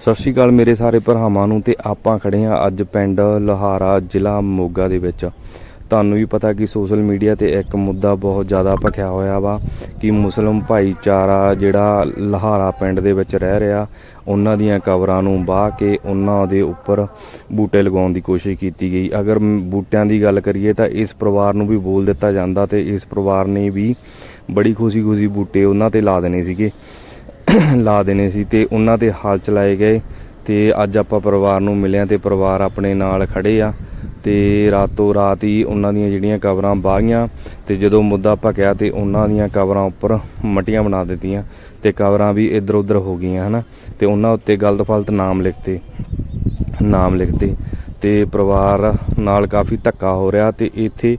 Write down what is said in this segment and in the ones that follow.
ਸਤਿ ਸ਼੍ਰੀ ਅਕਾਲ ਮੇਰੇ ਸਾਰੇ ਭਰਾਵਾਂ ਨੂੰ ਤੇ ਆਪਾਂ ਖੜੇ ਆ ਅੱਜ ਪਿੰਡ ਲੋਹਾਰਾ ਜ਼ਿਲ੍ਹਾ ਮੋਗਾ ਦੇ ਵਿੱਚ। ਤੁਹਾਨੂੰ ਵੀ ਪਤਾ ਕਿ ਸੋਸ਼ਲ ਮੀਡੀਆ ਤੇ ਇੱਕ ਮੁੱਦਾ ਬਹੁਤ ਜ਼ਿਆਦਾ ਭਖਿਆ ਹੋਇਆ ਵਾ ਕਿ ਮੁਸਲਮ ਭਾਈਚਾਰਾ ਜਿਹੜਾ ਲੋਹਾਰਾ ਪਿੰਡ ਦੇ ਵਿੱਚ ਰਹਿ ਰਿਹਾ, ਉਹਨਾਂ ਦੀਆਂ ਕਬਰਾਂ ਨੂੰ ਬਾਹ ਕੇ ਉਹਨਾਂ ਦੇ ਉੱਪਰ ਬੂਟੇ ਲਗਾਉਣ ਦੀ ਕੋਸ਼ਿਸ਼ ਕੀਤੀ ਗਈ। ਅਗਰ ਬੂਟਿਆਂ ਦੀ ਗੱਲ ਕਰੀਏ ਤਾਂ ਇਸ ਪਰਿਵਾਰ ਨੂੰ ਵੀ ਬੋਲ ਦਿੱਤਾ ਜਾਂਦਾ ਤੇ ਇਸ ਪਰਿਵਾਰ ਨੇ ਵੀ ਬੜੀ ਖੁਸ਼ੀ-ਖੁਸ਼ੀ ਬੂਟੇ ਉਹਨਾਂ ਤੇ ਲਾ ਦੇਣੇ ਸੀਗੇ। ਲਾ ਦੇਣੇ ਸੀ ਤੇ ਉਹਨਾਂ ਤੇ ਹਾਲ ਚਲਾਏ ਗਏ ਤੇ ਅੱਜ ਆਪਾਂ ਪਰਿਵਾਰ ਨੂੰ ਮਿਲਿਆ ਤੇ ਪਰਿਵਾਰ ਆਪਣੇ ਨਾਲ ਖੜੇ ਆ ਤੇ ਰਾਤੋਂ ਰਾਤ ਹੀ ਉਹਨਾਂ ਦੀਆਂ ਜਿਹੜੀਆਂ ਕਬਰਾਂ ਬਾਹੀਆਂ ਤੇ ਜਦੋਂ ਮੁੱਦਾ ਭਕਿਆ ਤੇ ਉਹਨਾਂ ਦੀਆਂ ਕਬਰਾਂ ਉੱਪਰ ਮਟੀਆਂ ਬਣਾ ਦਿੱਤੀਆਂ ਤੇ ਕਬਰਾਂ ਵੀ ਇੱਧਰ ਉੱਧਰ ਹੋ ਗਈਆਂ, ਹਨਾ? ਤੇ ਉਹਨਾਂ ਉੱਤੇ ਗਲਤ ਫਲਤ ਨਾਮ ਲਿਖਤੇ ਨਾਮ ਲਿਖਤੇ ਤੇ ਪਰਿਵਾਰ ਨਾਲ ਕਾਫੀ ਧੱਕਾ ਹੋ ਰਿਹਾ ਤੇ ਇੱਥੇ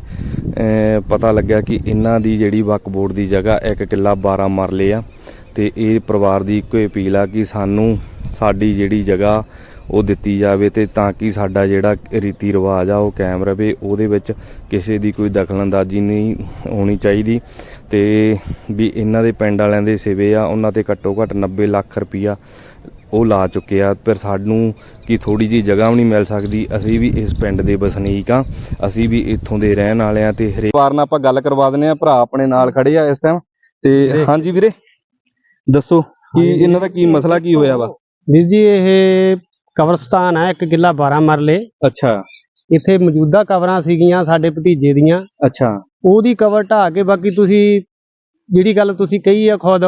ਪਤਾ ਲੱਗਿਆ ਕਿ ਇਹਨਾਂ ਦੀ ਜਿਹੜੀ ਵਕਫ ਬੋਰਡ ਦੀ ਜਗ੍ਹਾ ਇੱਕ ਕਿੱਲਾ 12 ਮਰਲੇ ਆ। ਤੇ ਇਹ ਪਰਿਵਾਰ ਦੀ ਇੱਕੋ ਅਪੀਲ ਆ ਕਿ ਸਾਨੂੰ ਸਾਡੀ ਜਿਹੜੀ ਜਗ੍ਹਾ ਉਹ ਦਿੱਤੀ ਜਾਵੇ ਤੇ ਤਾਂ ਕਿ ਸਾਡਾ ਜਿਹੜਾ ਰੀਤੀ ਰਿਵਾਜ ਆ ਉਹ ਕਾਇਮ ਰਵੇ ਉਹਦੇ ਵਿੱਚ ਕਿਸੇ ਦੀ ਕੋਈ ਦਖਲਅੰਦਾਜ਼ੀ ਨਹੀਂ ਹੋਣੀ ਚਾਹੀਦੀ। ਤੇ ਵੀ ਇਹਨਾਂ ਦੇ ਪਿੰਡ ਵਾਲਿਆਂ ਦੇ ਸਿਵੇ ਆ ਉਹਨਾਂ ਤੇ ਘੱਟੋ ਘੱਟ 90 ਲੱਖ ਰੁਪਈਆ ਉਹ ਲਾ ਚੁੱਕੇ ਆ। ਪਰ ਸਾਨੂੰ ਕੀ ਥੋੜੀ ਜੀ ਜਗ੍ਹਾ ਵੀ ਨਹੀਂ ਮਿਲ ਸਕਦੀ ਅਸੀਂ ਵੀ ਇਸ ਪਿੰਡ ਦੇ ਵਸਨੀਕ ਆ ਅਸੀਂ ਵੀ ਇੱਥੋਂ ਦੇ ਰਹਿਣ ਵਾਲੇ ਆ ਤੇ ਹਰੇਕ ਵਾਰ ਨਾਲ ਆਪਾਂ ਗੱਲ ਕਰਵਾ ਦਿੰਦੇ ਆ ਭਰਾ ਆਪਣੇ ਨਾਲ ਖੜੇ ਆ ਇਸ ਟਾਈਮ ਤੇ ਹਾਂਜੀ ਵੀਰੇ। ਦੱਸੋ ਕੀ ਇਹਨਾਂ ਦਾ ਕੀ ਮਸਲਾ ਕੀ ਹੋਇਆ ਵਾ? ਵੀਰ ਜੀ ਇਹ ਕਬਰਸਤਾਨ ਹੈ ਇੱਕ ਕਿੱਲਾ 12 ਮਰਲੇ। ਅੱਛਾ। ਇੱਥੇ ਮੌਜੂਦਾ ਕਬਰਾਂ ਸੀਗੀਆਂ ਸਾਡੇ ਭਤੀਜੇ ਦੀਆਂ। ਅੱਛਾ। ਉਹਦੀ ਕਬਰ ਢਾਹ ਕੇ ਬਾਕੀ ਤੁਸੀਂ ਜਿਹੜੀ ਗੱਲ ਤੁਸੀਂ ਕਹੀ ਆ ਖੁਦ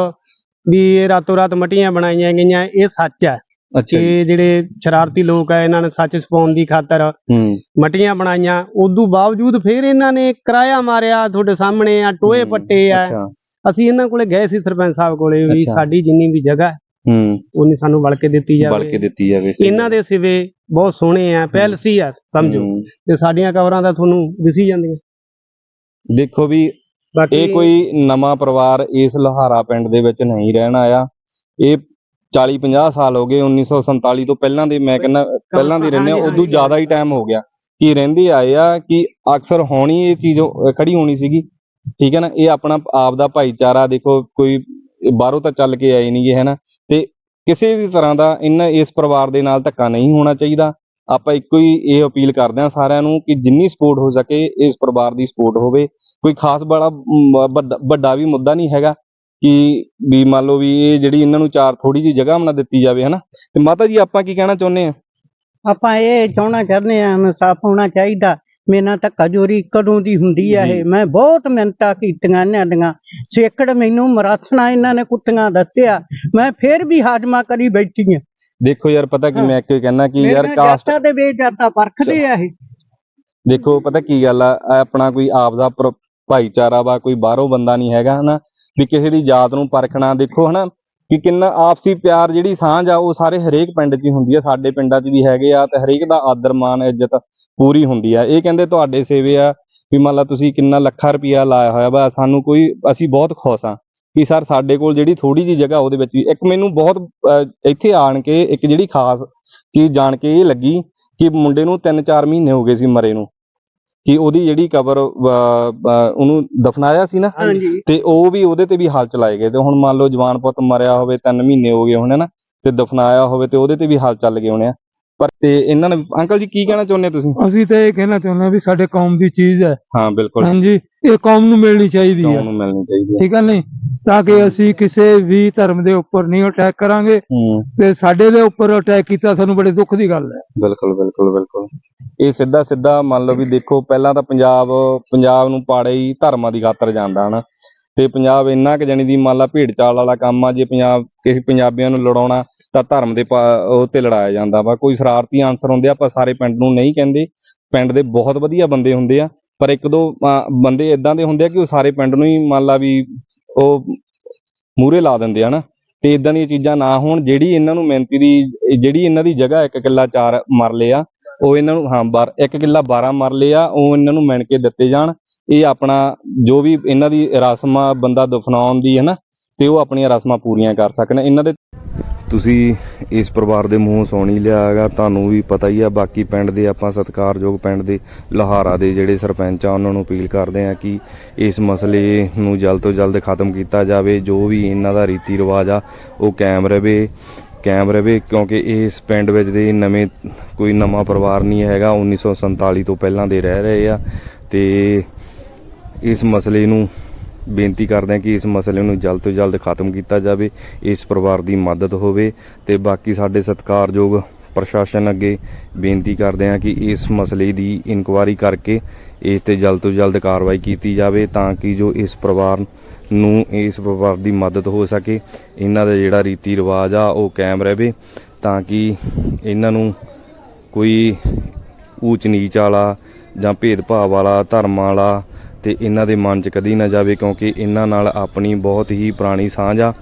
ਵੀ ਇਹ ਰਾਤੋਂ ਰਾਤ ਮਟੀਆਂ ਬਣਾਈਆਂ ਗਈਆਂ ਇਹ ਸੱਚ ਹੈ। ਕਿ ਜਿਹੜੇ ਸ਼ਰਾਰਤੀ ਲੋਕ ਆ ਇਹਨਾਂ ਨੇ ਸੱਚ ਛਪਾਉਣ ਦੀ ਖਾਤਰ ਮਟੀਆਂ ਬਣਾਈਆਂ। ਉਦੋਂ ਬਾਵਜੂਦ ਫਿਰ ਇਹਨਾਂ ਨੇ ਕਿਰਾਇਆ ਮਾਰਿਆ ਤੁਹਾਡੇ ਸਾਹਮਣੇ ਆ ਟੋਏ ਪੱਟੇ ਆ। ਅੱਛਾ। ਅਸੀਂ ਇਹਨਾਂ ਕੋਲੇ ਗਏ ਸੀ ਸਰਪੰਚ ਸਾਹਿਬ ਕੋਲੇ ਵੀ ਅੱਛਾ। ਸਾਡੀ ਜਿੰਨੀ ਵੀ ਜਗ੍ਹਾ ਹੈ, ਹੂੰ। ਉਨੀ ਸਾਨੂੰ ਵਲ ਕੇ ਦਿੱਤੀ ਜਾਵੇ। ਬਲ ਕੇ ਦਿੱਤੀ ਜਾਵੇ ਇਹਨਾਂ ਦੇ ਸਿਵੇ ਬਹੁਤ ਸੋਹਣੇ ਆ ਪੈਲਸੀ ਆ ਸਮਝੋ। ਹੂੰ। ਤੇ ਸਾਡੀਆਂ ਕਬਰਾਂ ਤਾਂ ਤੁਹਾਨੂੰ ਦਿਸੀ ਜਾਂਦੀਆਂ। ਦੇਖੋ ਵੀ ਬਾਕੀ ਇਹ ਕੋਈ ਨਵਾਂ ਪਰਿਵਾਰ ਇਸ ਲੋਹਾਰਾ ਪਿੰਡ ਦੇ ਵਿੱਚ ਨਹੀਂ ਰਹਿਣ ਆਇਆ। ਇਹ 40 50 ਸਾਲ ਹੋ ਗਏ 1947 ਤੋਂ ਪਹਿਲਾਂ ਦੇ ਮੈਂ ਕਹਿੰਦਾ ਪਹਿਲਾਂ ਦੇ ਰਹਿੰਦੇ ਆ ਹਾਂਜੀ, ਉਦੋਂ ਹਾਂਜੀ। ਜ਼ਿਆਦਾ ਹੀ ਟਾਈਮ ਹੋ ਗਿਆ। ਕਿ ਰਹਿੰਦੇ ਆਏ ਆ ਕਿ ਅਕਸਰ ਹੋਣੀ ਇਹ ਚੀਜ਼ ਖੜੀ ਹੋਣੀ ਸੀਗੀ। ਠੀਕ ਹੈ ਨਾ, ਇਹ ਆਪਣਾ ਆਪ ਦਾ ਭਾਈਚਾਰਾ ਦੇਖੋ, ਕੋਈ ਬਾਹਰੋਂ ਤਾਂ ਚੱਲ ਕੇ ਆਏ ਨਹੀਂਗੇ, ਹੈਨਾ। ਤੇ ਕਿਸੇ ਵੀ ਤਰ੍ਹਾਂ ਦਾ ਇਹਨਾਂ ਇਸ ਪਰਿਵਾਰ ਦੇ ਨਾਲ ਧੱਕਾ ਨਹੀਂ ਹੋਣਾ ਚਾਹੀਦਾ। ਆਪਾਂ ਇੱਕੋ ਹੀ ਇਹ ਅਪੀਲ ਕਰਦੇ ਹਾਂ ਸਾਰਿਆਂ ਨੂੰ ਕਿ ਜਿੰਨੀ ਸਪੋਰਟ ਹੋ ਸਕੇ, ਇਸ ਪਰਿਵਾਰ ਦੀ ਸਪੋਰਟ ਹੋਵੇ। ਕੋਈ ਖਾਸ ਬੜਾ ਵੱਡਾ- ਵੱਡਾ ਵੀ ਮੁੱਦਾ ਨਹੀਂ ਹੈਗਾ ਕਿ ਵੀ ਮੰਨ ਲਓ ਵੀ ਇਹ ਜਿਹੜੀ ਇਹਨਾਂ ਨੂੰ ਚਾਰ ਥੋੜੀ ਜਿਹੀ ਜਗ੍ਹਾ ਬਣਾ ਦਿੱਤੀ ਜਾਵੇ, ਹਨਾ। ਤੇ ਮਾਤਾ ਜੀ, ਆਪਾਂ ਕੀ ਕਹਿਣਾ ਚਾਹੁੰਦੇ ਆ ਆਪਾਂ ਇਹ ਚਾਹਣਾ ਚਾਹੁੰਦੇ ਆ ਇਨਸਾਫ ਹੋਣਾ ਚਾਹੀਦਾ। ਮੇਰੇ ਨਾਲ ਧੱਕਾ ਜੋਰੀ ਕਦੋਂ ਦੀ ਹੁੰਦੀ ਆ। ਇਹ? ਮੈਂ ਬਹੁਤ ਮਿਹਨਤਾਂ ਕੀਤੀਆਂ ਇਹਨਾਂ ਦੀਆਂ। ਸੇਕੜ ਮੈਨੂੰ ਮਰਾਸਣਾ ਇਹਨਾਂ ਨੇ ਕੁੱਟੀਆਂ ਦੱਸਿਆ। ਮੈਂ ਫੇਰ ਵੀ ਹਾਜ਼ਮਾ ਕਰੀ ਬੈਠੀ ਆ। ਦੇਖੋ ਯਾਰ ਪਤਾ ਕੀ। ਮੈਂ ਕਿਉਂ ਕਹਿਣਾ ਕਿ ਯਾਰ ਕਾਸਟ ਜਾਤਾਂ ਦੇ ਬੇਜਾਤਾ ਪਰਖਦੇ ਆ ਇਹ। ਦੇਖੋ ਪਤਾ ਕੀ ਗੱਲ ਆ? ਆਪਣਾ ਕੋਈ ਆਪ ਦਾ ਭਾਈਚਾਰਾ ਵਾ ਕੋਈ ਬਾਹਰੋਂ ਬੰਦਾ ਨਹੀਂ ਹੈਗਾ ਹਨਾ? ਵੀ ਕਿਸੇ ਦੀ ਜਾਤ ਨੂੰ ਪਰਖਣਾ ਦੇਖੋ ਹਨਾ? ਕਿ ਕਿੰਨਾ ਆਪਸੀ ਪਿਆਰ ਜਿਹੜੀ ਸਾਂਝ ਆ, ਉਹ ਸਾਰੇ ਹਰੇਕ ਪਿੰਡ 'ਚ ਹੀ ਹੁੰਦੀ ਆ, ਸਾਡੇ ਪਿੰਡਾਂ 'ਚ ਵੀ ਹੈਗੇ ਆ ਤੇ ਹਰੇਕ ਦਾ ਆਦਰ ਮਾਨ ਇੱਜ਼ਤ ਪੂਰੀ ਹੁੰਦੀ ਆ। ਇਹ ਕਹਿੰਦੇ ਤੁਹਾਡੇ ਸੇਵੇ ਆ ਵੀ ਮੰਨ ਲਾ ਤੁਸੀਂ ਕਿੰਨਾ ਲੱਖਾਂ ਰੁਪਇਆ ਲਾਇਆ ਹੋਇਆ ਵਾ, ਸਾਨੂੰ ਕੋਈ, ਅਸੀਂ ਬਹੁਤ ਖੁਸ਼ ਆ ਕਿ ਸਰ ਸਾਡੇ ਕੋਲ ਜਿਹੜੀ ਥੋੜੀ ਜੀ ਜਗ੍ਹਾ ਉਹਦੇ ਵਿੱਚ ਵੀ, ਇੱਕ ਮੈਨੂੰ ਬਹੁਤ ਇੱਥੇ ਆਣ ਕੇ ਇੱਕ ਜਿਹੜੀ ਖਾਸ ਚੀਜ਼ ਜਾਣ ਕੇ ਇਹ ਲੱਗੀ ਕਿ ਮੁੰਡੇ ਨੂੰ 3-4 ਮਹੀਨੇ ਹੋ ਗਏ ਸੀ ਮਰੇ ਨੂੰ। ਕਿ ਉਹਦੀ ਜਿਹੜੀ ਕਬਰ ਉਹਨੂੰ ਦਫਨਾਇਆ ਸੀ ਨਾ ਤੇ ਉਹ ਵੀ ਉਹਦੇ ਤੇ ਵੀ ਹਲ ਚਲਾਏ ਗਏ ਤੇ ਹੁਣ ਮੰਨ ਲਓ ਜਵਾਨ ਪੁੱਤ ਮਰਿਆ ਹੋਵੇ 3 ਮਹੀਨੇ ਹੋ ਗਏ ਹੋਣੇ ਨਾ ਤੇ ਦਫਨਾਇਆ ਹੋਵੇ ਤੇ ਉਹਦੇ ਤੇ ਵੀ ਹਲ ਚੱਲ ਗਏ ਹੋਣੇ ਆ। ਪਰ ਤੇ ਇਹਨਾਂ ਨੇ ਅੰਕਲ ਜੀ ਕੀ ਕਹਿਣਾ ਚਾਹੁੰਦੇ ਤੁਸੀਂ? ਅਸੀਂ ਤਾਂ ਇਹ ਕਹਿਣਾ ਚਾਹੁੰਦੇ ਹਾਂ ਵੀ ਸਾਡੇ ਕੌਮ ਦੀ ਚੀਜ਼ ਹੈ। ਹਾਂ ਬਿਲਕੁਲ। ਹਾਂਜੀ ਇਹ ਕੌਮ ਨੂੰ ਮਿਲਣੀ ਚਾਹੀਦੀ ਕੌਮ ਹੈ ਨੂੰ ਮਿਲਣੀ ਚਾਹੀਦੀ ਹੈ। ਠੀਕ ਹੈ ਨਹੀਂ? ਤਾਂ ਕਿ ਅਸੀਂ ਕਿਸੇ ਵੀ ਧਰਮ ਦੇ ਉੱਪਰ ਨਹੀਂ ਅਟੈਕ ਕਰਾਂਗੇ। ਹੂੰ। ਤੇ ਸਾਡੇ ਦੇ ਉੱਪਰ ਅਟੈਕ ਕੀਤਾ ਸਾਨੂੰ ਬੜੇ ਦੁੱਖ ਦੀ ਗੱਲ ਹੈ। ਬਿਲਕੁਲ ਬਿਲਕੁਲ ਬਿਲਕੁਲ। ਇਹ ਸਿੱਧਾ ਸਿੱਧਾ ਮੰਨ ਲਓ ਵੀ ਦੇਖੋ ਪਹਿਲਾਂ ਤਾਂ ਪੰਜਾਬ ਪੰਜਾਬ ਨੂੰ ਪਾੜੇ ਹੀ ਧਰਮਾਂ ਦੀ ਖਾਤਰ ਜਾਂਦਾ ਹਨਾ? ਤੇ ਪੰਜਾਬ ਇੰਨਾ ਕਿ ਜਾਣੀ ਦੀ ਮੰਨ ਲਾ ਭੇਡ ਚਾਲ ਵਾਲਾ ਕੰਮ ਆ, ਜੇ ਪੰਜਾਬ ਕਿਸੇ ਪੰਜਾਬੀਆਂ ਨੂੰ ਲੜਾਉਣਾ ਤਾਂ ਧਰਮ ਦੇ ਪਾ- ਉਹ ਤੇ ਲੜਾਇਆ ਜਾਂਦਾ ਵਾ। ਕੋਈ ਸ਼ਰਾਰਤੀ ਆਨਸਰ ਹੁੰਦੇ ਆ, ਆਪਾਂ ਸਾਰੇ ਪਿੰਡ ਨੂੰ ਨਹੀਂ ਕਹਿੰਦੇ। ਪਿੰਡ ਦੇ ਬਹੁਤ ਵਧੀਆ ਬੰਦੇ ਹੁੰਦੇ ਆ, ਪਰ ਇੱਕ ਦੋ ਬੰਦੇ ਇਦਾਂ ਦੇ ਹੁੰਦੇ ਆ ਕਿ ਉਹ ਸਾਰੇ ਪਿੰਡ ਨੂੰ ਹੀ ਮੰਨ ਲਾ ਵੀ ਉਹ ਮੂਰੇ ਲਾ ਦਿੰਦੇ ਆ ਨਾ। ਤੇ ਇਦਾਂ ਦੀਆਂ ਚੀਜ਼ਾਂ ਨਾ ਹੋਣ, ਜਿਹੜੀ ਇਹਨਾਂ ਨੂੰ ਮਿਹਨਤੀ ਦੀ, ਜਿਹੜੀ ਇਹਨਾਂ ਦੀ ਜਗ੍ਹਾ ਇੱਕ ਕਿੱਲਾ ਚਾਰ ਮਰਲੇ ਆ, ਉਹ ਇਹਨਾਂ ਨੂੰ, ਹਾਂ, ਬਾਰ, ਇੱਕ ਕਿੱਲਾ 12 ਮਰਲੇ ਆ, ਉਹ ਇਹਨਾਂ ਨੂੰ ਮਿਣ ਕੇ ਦਿੱਤੇ ਜਾਣ। ਇਹ ਆਪਣਾ ਜੋ ਵੀ ਇਹਨਾਂ ਦੀ ਰਸਮਾਂ ਬੰਦਾ ਦਫਨਾਉਣ ਦੀ ਹੈ ਨਾ, ਤੇ ਉਹ ਆਪਣੀਆਂ ਰਸਮਾਂ ਪੂਰੀਆਂ ਕਰ ਸਕਣ। ਇਹਨਾਂ ਦੇ ਤੁਸੀਂ ਇਸ ਪਰਿਵਾਰ ਦੇ ਮੂੰਹ ਸੁਣ ਲਿਆ ਹੈਗਾ, ਤੁਹਾਨੂੰ ਵੀ ਪਤਾ ਹੀ ਆ, ਬਾਕੀ ਪਿੰਡ ਦੇ ਆਪਾਂ ਸਤਿਕਾਰਯੋਗ ਪਿੰਡ ਦੇ ਲੋਹਾਰਾ ਦੇ ਜਿਹੜੇ ਸਰਪੰਚ ਆ, ਉਹਨਾਂ ਨੂੰ ਅਪੀਲ ਕਰਦੇ ਆ ਕਿ ਇਸ ਮਸਲੇ ਨੂੰ ਜਲਦ ਤੋਂ ਜਲਦ ਖਤਮ ਕੀਤਾ ਜਾਵੇ। ਜੋ ਵੀ ਇਹਨਾਂ ਦਾ ਰੀਤੀ ਰਿਵਾਜ ਆ, ਉਹ ਕਾਇਮ ਰਵੇ ਕਾਇਮ ਰਵੇ, ਕਿਉਂਕਿ ਇਸ ਪਿੰਡ ਵਿੱਚ ਦੇ ਨਵੇਂ ਕੋਈ ਨਵਾਂ ਪਰਿਵਾਰ ਨਹੀਂ ਹੈਗਾ। 1947 ਤੋਂ ਪਹਿਲਾਂ ਦੇ ਰਹਿ ਰਹੇ ਆ, ਤੇ ਇਸ ਮਸਲੇ ਨੂੰ ਬੇਨਤੀ ਕਰਦੇ ਹਾਂ ਕਿ ਇਸ ਮਸਲੇ ਨੂੰ ਜਲਦ ਤੋਂ ਜਲਦ ਖਤਮ ਕੀਤਾ ਜਾਵੇ, ਇਸ ਪਰਿਵਾਰ ਦੀ ਮਦਦ ਹੋਵੇ ਤੇ ਬਾਕੀ ਸਾਡੇ ਸਤਿਕਾਰਯੋਗ ਪ੍ਰਸ਼ਾਸਨ ਅੱਗੇ ਬੇਨਤੀ ਕਰਦੇ ਹਾਂ ਕਿ ਇਸ ਮਸਲੇ ਦੀ ਇਨਕੁਆਇਰੀ ਕਰਕੇ ਇਸ ਤੇ ਜਲਦ ਤੋਂ ਜਲਦ ਕਾਰਵਾਈ ਕੀਤੀ ਜਾਵੇ ਤਾਂ ਕਿ ਜੋ ਇਸ ਪਰਿਵਾਰ ਨੂੰ ਇਸ ਪਰਿਵਾਰ ਦੀ ਮਦਦ ਹੋ ਸਕੇ, ਇਹਨਾਂ ਦਾ ਜਿਹੜਾ ਰੀਤੀ ਰਿਵਾਜ ਆ ਉਹ ਕਾਇਮ ਰਹੇ ਤਾਂ ਕਿ ਇਹਨਾਂ ਨੂੰ ਕੋਈ ਊਚ ਨੀਚ ਵਾਲਾ ਜਾਂ ਭੇਦਭਾਵ ਵਾਲਾ, ਧਰਮ ਵਾਲਾ ਤੇ ਇਹਨਾਂ ਦੇ ਮਨ 'ਚ ਕਦੀ ਨਾ ਜਾਵੇ ਕਿਉਂਕਿ ਇਹਨਾਂ ਨਾਲ ਆਪਣੀ ਬਹੁਤ ਹੀ ਪੁਰਾਣੀ ਸਾਂਝ ਆ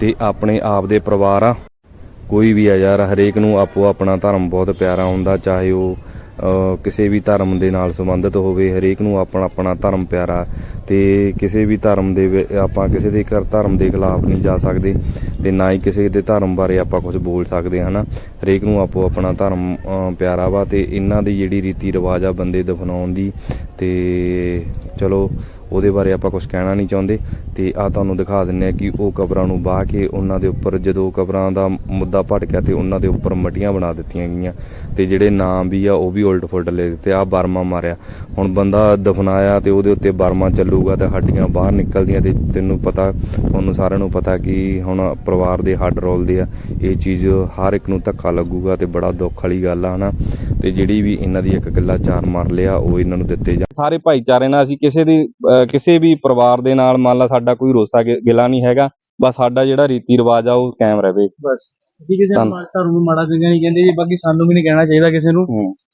ਤੇ ਆਪਣੇ ਆਪ ਦੇ ਪਰਿਵਾਰ ਆ। ਕੋਈ ਵੀ ਆ ਯਾਰ, ਹਰੇਕ ਨੂੰ ਆਪੋ ਆਪਣਾ ਧਰਮ ਬਹੁਤ ਪਿਆਰਾ ਹੁੰਦਾ, ਚਾਹੇ ਉਹ ਕਿਸੇ ਵੀ ਧਰਮ ਦੇ ਨਾਲ ਸੰਬੰਧਿਤ ਹੋਵੇ, ਹਰੇਕ ਨੂੰ ਆਪਣਾ ਆਪਣਾ ਧਰਮ ਪਿਆਰਾ ਤੇ ਕਿਸੇ ਵੀ ਧਰਮ ਦੇ ਆਪਾਂ ਕਿਸੇ ਦੇ ਘਰ ਧਰਮ ਦੇ ਖਿਲਾਫ ਨਹੀਂ ਜਾ ਸਕਦੇ ਤੇ ਨਾ ਹੀ ਕਿਸੇ ਦੇ ਧਰਮ ਬਾਰੇ ਆਪਾਂ ਕੁਝ ਬੋਲ ਸਕਦੇ, ਹਨਾ? ਹਰੇਕ ਨੂੰ ਆਪੋ ਆਪਣਾ ਧਰਮ ਪਿਆਰਾ ਵਾ ਤੇ ਇਹਨਾਂ ਦੀ ਜਿਹੜੀ ਰੀਤੀ ਰਿਵਾਜ ਆ ਬੰਦੇ ਦਫਨਾਉਣ ਦੀ ਤੇ ਚਲੋ ਉਹਦੇ ਬਾਰੇ ਆਪਾਂ ਕੁਝ ਕਹਿਣਾ ਨਹੀਂ ਚਾਹੁੰਦੇ। ਤੇ ਆ ਤੁਹਾਨੂੰ ਦਿਖਾ ਦਿੰਨੇ ਆ ਕਿ ਉਹ ਕਬਰਾਂ ਨੂੰ ਬਾਹ ਕੇ ਉਹਨਾਂ ਦੇ ਉੱਪਰ ਜਦੋਂ ਕਬਰਾਂ ਦਾ ਮੁੱਦਾ ਭਟਕਿਆ ਤੇ ਉਹਨਾਂ ਦੇ ਉੱਪਰ ਮਟੀਆਂ ਬਣਾ ਦਿੱਤੀਆਂ ਗਈਆਂ। ਤੇ ਜਿਹੜੇ ਨਾਮ ਵੀ ਆ, ਉਹ ਵੀ ਉਲਟ ਫੁਲਟ ਲੈ ਦਿੱਤੇ। ਆ ਬਰਮਾ ਮਾਰਿਆ। ਹੁਣ ਬੰਦਾ ਦਫਨਾਇਆ ਤੇ ਉਹਦੇ ਉੱਤੇ ਬਰਮਾ ਚੱਲੂਗਾ ਤੇ ਹੱਡੀਆਂ ਬਾਹਰ ਨਿਕਲਦੀਆਂ ਤੇ ਤੈਨੂੰ ਪਤਾ, ਤੁਹਾਨੂੰ ਸਾਰਿਆਂ ਨੂੰ ਪਤਾ ਕਿ ਹੁਣ ਪਰਿਵਾਰ ਦੇ ਹੱਡ ਰੋਲਦੇ ਆ। ਇਹ ਚੀਜ਼ ਹਰ ਇੱਕ ਨੂੰ ਧੱਕਾ ਲੱਗੂਗਾ ਤੇ ਬੜਾ ਦੁੱਖ ਵਾਲੀ ਗੱਲ ਆ, ਹਨਾ? ਤੇ ਜਿਹੜੀ ਵੀ ਇਹਨਾਂ ਦੀ ਇੱਕ ਗੱਲਾ ਚਾਰ ਮਾਰ ਲਿਆ, ਉਹ ਇਹਨਾਂ ਨੂੰ ਦਿੱਤੇ ਜਾ ਸਾਰੇ ਭਾਈਚਾਰੇ ਨਾਲ ਅਸੀਂ ਕਿਸੇ ਦੀ ਕਿਸੇ ਵੀ ਪਰਿਵਾਰ ਦੇ ਨਾਲ ਮੰਨ ਲਾ ਸਾਡਾ ਕੋਈ ਰੋਸਾ ਗਿਲਾ ਨਹੀਂ ਹੈਗਾ ਬਸ ਸਾਡਾ ਜਿਹੜਾ ਰੀਤੀ ਰਿਵਾਜ ਆ ਉਹ ਕਾਇਮ ਰਵੇ। ਬਸ। ਜੀ ਕਿਸੇ ਨੂੰ ਮਾੜਾ ਚੰਗਾ ਨਹੀਂ ਕਹਿੰਦੇ ਜੀ ਬਾਕੀ ਸਾਨੂੰ ਵੀ ਨਹੀਂ ਕਹਿਣਾ ਚਾਹੀਦਾ ਕਿਸੇ ਨੂੰ।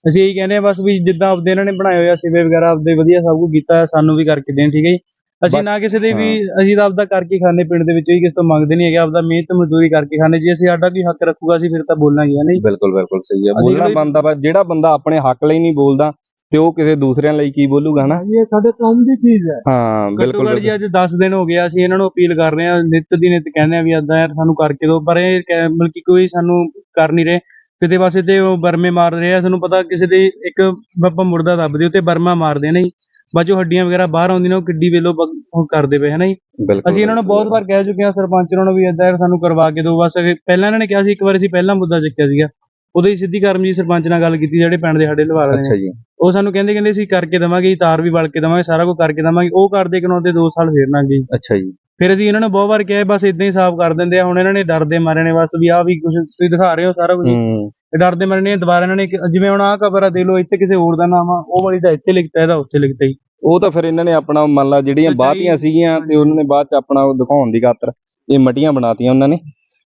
ਅਸੀਂ ਇਹੀ ਕਹਿੰਦੇ ਆ ਬਸ ਵੀ ਜਿੱਦਾਂ ਆਪਦੇ ਇਹਨਾਂ ਨੇ ਬਣਾਏ ਹੋਏ ਆ ਸਿਵੇ ਵਗੈਰਾ ਆਪਦੇ ਵਧੀਆ ਸਭ ਕੁਝ ਕੀਤਾ ਸਾਨੂੰ ਵੀ ਕਰਕੇ ਦੇਣ ਠੀਕ ਹੈ ਜੀ? ਅਸੀਂ ਨਾ ਕਿਸੇ ਦੇ ਵੀ ਅਸੀਂ ਤਾਂ ਆਪਦਾ ਕਰਕੇ ਖਾਣੇ ਪਿੰਡ ਦੇ ਵਿੱਚ ਹੀ ਕਿਸੇ ਤੋਂ ਮੰਗਦੇ ਨਹੀਂ ਹੈਗੇ ਆਪਦਾ ਮਿਹਨਤ ਮਜ਼ਦੂਰੀ ਕਰਕੇ ਖਾਣੇ ਜੇ ਅਸੀਂ ਸਾਡਾ ਕੋਈ ਹੱਕ ਰੱਖੂਗਾ ਅਸੀਂ ਫਿਰ ਤਾਂ ਬੋਲਾਂਗੇ ਨਹੀਂ ਬਿਲਕੁਲ ਬਿਲਕੁਲ ਸਹੀ ਹੈ। ਬੋਲਣਾ ਬੰਦਾ ਜਿਹੜਾ ਬੰਦਾ ਆਪਣੇ ਹੱਕ ਲਈ ਨਹੀਂ ਬੋਲਦਾ ਤੇ ਉਹ ਕਿਸੇ ਦੂਸਰਿਆਂ ਲਈ ਕੀ ਬੋਲੂਗਾ ਹਨਾ? ਇਹ ਸਾਡੇ ਕੰਮ ਦੀ ਚੀਜ਼ ਹੈ। ਹਾਂ ਬਿਲਕੁਲ ਘੱਟ ਜੀ ਅੱਜ 10 ਦਿਨ ਹੋ ਗਏ ਅਸੀਂ ਇਹਨਾਂ ਨੂੰ ਅਪੀਲ ਕਰ ਰਹੇ ਹਾਂ ਨਿੱਤ ਦੀ ਨਿੱਤ ਕਹਿੰਦੇ ਆ ਵੀ ਏਦਾਂ ਯਾਰ ਸਾਨੂੰ ਕਰਕੇ ਦਿਓ ਪਰ ਇਹ ਕਹਿ- ਮਤਲਬ ਕਿ ਕੋਈ ਸਾਨੂੰ ਕਰ ਨਹੀਂ ਰਹੇ। ਕਿਤੇ ਪਾਸੇ ਤੇ ਉਹ ਬਰਮੇ ਮਾਰ ਰਹੇ ਆ ਤੁਹਾਨੂੰ ਪਤਾ ਕਿਸੇ ਦੇ ਇੱਕ ਆਪਾਂ ਮੁਰਦਾ ਦੱਬਦੇ ਉੱਤੇ ਬਰਮਾ ਮਾਰਦੇ ਨੇ ਜੀ ਬਾਜੋ ਹੱਡੀਆਂ ਵਗੈਰਾ ਬਾਹਰ ਆਉਂਦੀਆਂ ਨੇ ਉਹ ਕਿੱਡੀ ਵੇਲੋ ਉਹ ਕਰਦੇ ਪਏ ਹਨਾ ਜੀ ਬਿਲਕੁਲ ਅਸੀਂ ਇਹਨਾਂ ਨੂੰ ਬਹੁਤ ਵਾਰ ਕਹਿ ਚੁੱਕੇ ਹਾਂ ਸਰਪੰਚ ਉਹਨਾਂ ਨੂੰ ਵੀ ਯਾਰ ਸਾਨੂੰ ਕਰਵਾ ਕੇ ਦਿਓ ਬਸ ਇਹ- ਪਹਿਲਾਂ ਇਹਨਾਂ ਨੇ ਕਿਹਾ ਸੀ ਇੱਕ ਵਾਰ ਅਸੀਂ ਪਹਿਲਾਂ ਮੁੱਦਾ ਚੱਕਿਆ ਸੀਗਾ। ਉਦੋਂ ਹੀ ਸਿੱਧੀ ਕਰਮਜੀਤ ਸਰਪੰਚ ਨਾਲ ਗੱਲ ਕੀਤੀ ਜਿਹੜੇ ਪਿੰਡ ਦੇ ਸਾਡੇ ਲਵਾਰਾ ਨੇ ਅੱਛਾ ਜੀ। ਉਹ ਸਾਨੂੰ ਕਹਿੰਦੇ ਕਹਿੰਦੇ ਅਸੀਂ ਕਰਕੇ ਦਵਾਂਗੇ ਜੀ ਤਾਰ ਵੀ ਵਲ ਕੇ ਦਵਾਂਗੇ ਸਾਰਾ ਕੁਝ ਕਰਕੇ ਦਵਾਂਗੇ। ਉਹ ਕਰਦੇ ਕਰਾਉਂਦੇ 2 ਸਾਲ ਫੇਰ ਲੰਘ ਗਏ। ਅੱਛਾ ਜੀ। ਫਿਰ ਅਸੀਂ ਇਹਨਾਂ ਨੂੰ ਬਹੁਤ ਵਾਰ ਕਿਹਾ ਬਸ ਇਦਾਂ ਹੀ ਸਾਫ਼ ਕਰ ਦਿੰਦੇ ਆ ਹੁਣ ਇਹਨਾਂ ਨੇ ਡਰਦੇ ਮਾਰੇ ਨੇ ਬਸ ਵੀ ਆਹ ਵੀ ਕੁਝ ਤੁਸੀਂ ਦਿਖਾ ਰਹੇ ਹੋ ਸਾਰਾ ਕੁਝ ਹੂੰ। ਡਰਦੇ ਮਾਰੇ ਨੇ ਦੁਬਾਰਾ ਇਹਨਾਂ ਨੇ ਜਿਵੇਂ ਹੁਣ ਆਹ ਖਬਰ ਆ ਦੇ ਲੋ ਇੱਥੇ ਕਿਸੇ ਹੋਰ ਦਾ ਨਾਮ ਆ ਉਹ ਵਾਲੀ ਦਾ ਇੱਥੇ ਲਿਖਤਾ ਇਹਦਾ ਉੱਥੇ ਲਿਖਤਾ ਜੀ ਉਹ ਤਾਂ ਫਿਰ ਇਹਨਾਂ ਨੇ ਆਪਣਾ ਮੰਨ ਲਾ ਜਿਹੜੀਆਂ ਬਾਤੀਆਂ ਸੀਗੀਆਂ ਤੇ ਉਹਨਾਂ ਨੇ ਬਾਅਦ ਚ ਆਪਣਾ ਉਹ ਦਿਖਾਉਣ ਦੀ ਖਾਤਰ ਇਹ ਮਟੀਆਂ ਬਣਾਤੀਆਂ ਉਹਨਾਂ ਨੇ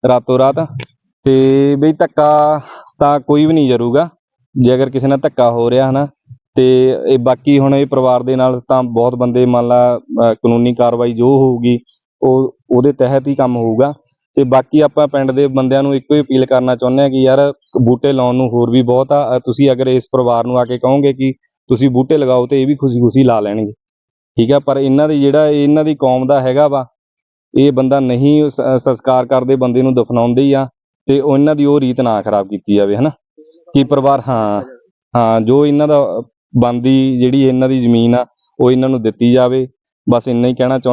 ਰਾਤੋਂ ਰਾਤ। ਤੇ ਬਈ ਧੱਕਾ ਤਾਂ ਕੋਈ ਵੀ ਨਹੀਂ ਜਰੂਗਾ। ਜੇ ਅਗਰ ਕਿਸੇ ਨਾਲ ਧੱਕਾ ਹੋ ਰਿਹਾ ਹਨਾ, ਤੇ ਇਹ ਬਾਕੀ ਹੁਣ ਇਹ ਪਰਿਵਾਰ ਦੇ ਨਾਲ ਤਾਂ ਬਹੁਤ ਬੰਦੇ ਮੰਨ ਲਾ ਕਾਨੂੰਨੀ ਕਾਰਵਾਈ ਜੋ ਹੋਊਗੀ, ਉਹ, ਉਹਦੇ ਤਹਿਤ ਹੀ ਕੰਮ ਹੋਊਗਾ। ਤੇ ਬਾਕੀ ਆਪਾਂ ਪਿੰਡ ਦੇ ਬੰਦਿਆਂ ਨੂੰ ਇੱਕੋ ਹੀ ਅਪੀਲ ਕਰਨਾ ਚਾਹੁੰਦੇ ਆ ਕਿ ਯਾਰ ਬੂਟੇ ਲਾਉਣ ਨੂੰ ਹੋਰ ਵੀ ਬਹੁਤ ਆ। ਤੁਸੀਂ ਅਗਰ ਇਸ ਪਰਿਵਾਰ ਨੂੰ ਆ ਕੇ ਕਹੋਗੇ ਕਿ ਤੁਸੀਂ ਬੂਟੇ ਲਗਾਓ ਤੇ ਇਹ ਵੀ ਖੁਸ਼ੀ-ਖੁਸ਼ੀ ਲਾ ਲੈਣਗੇ। ਠੀਕ ਆ, ਪਰ ਇਹਨਾਂ ਦੀ ਜਿਹੜਾ, ਇਹਨਾਂ ਦੀ ਕੌਮ ਦਾ ਹੈਗਾ ਵਾ, ਇਹ ਬੰਦਾ ਨਹੀਂ ਸੰਸਕਾਰ ਕਰਦੇ, ਬੰਦੇ ਨੂੰ ਦਫਨਾਉਂਦੇ ਹੀ ਆ। ਤੇ ਉਹ ਇਹਨਾਂ ਦੀ ਉਹ ਰੀਤ ਨਾ ਖਰਾਬ ਕੀਤੀ ਜਾਵੇ, ਹਨਾ? ਕਿ ਪਰਿਵਾਰ, ਹਾਂ ਹਾਂ, ਜੋ ਇਹਨਾਂ ਦਾ ਬੰਦੀ ਜਿਹੜੀ ਇਹਨਾਂ ਦੀ ਜ਼ਮੀਨ ਆ, ਉਹ ਇਹਨਾਂ ਨੂੰ ਦਿੱਤੀ ਜਾਵੇ। ਬਸ ਇੰਨਾ ਹੀ ਕਹਿਣਾ ਚਾਹੁੰਦਾ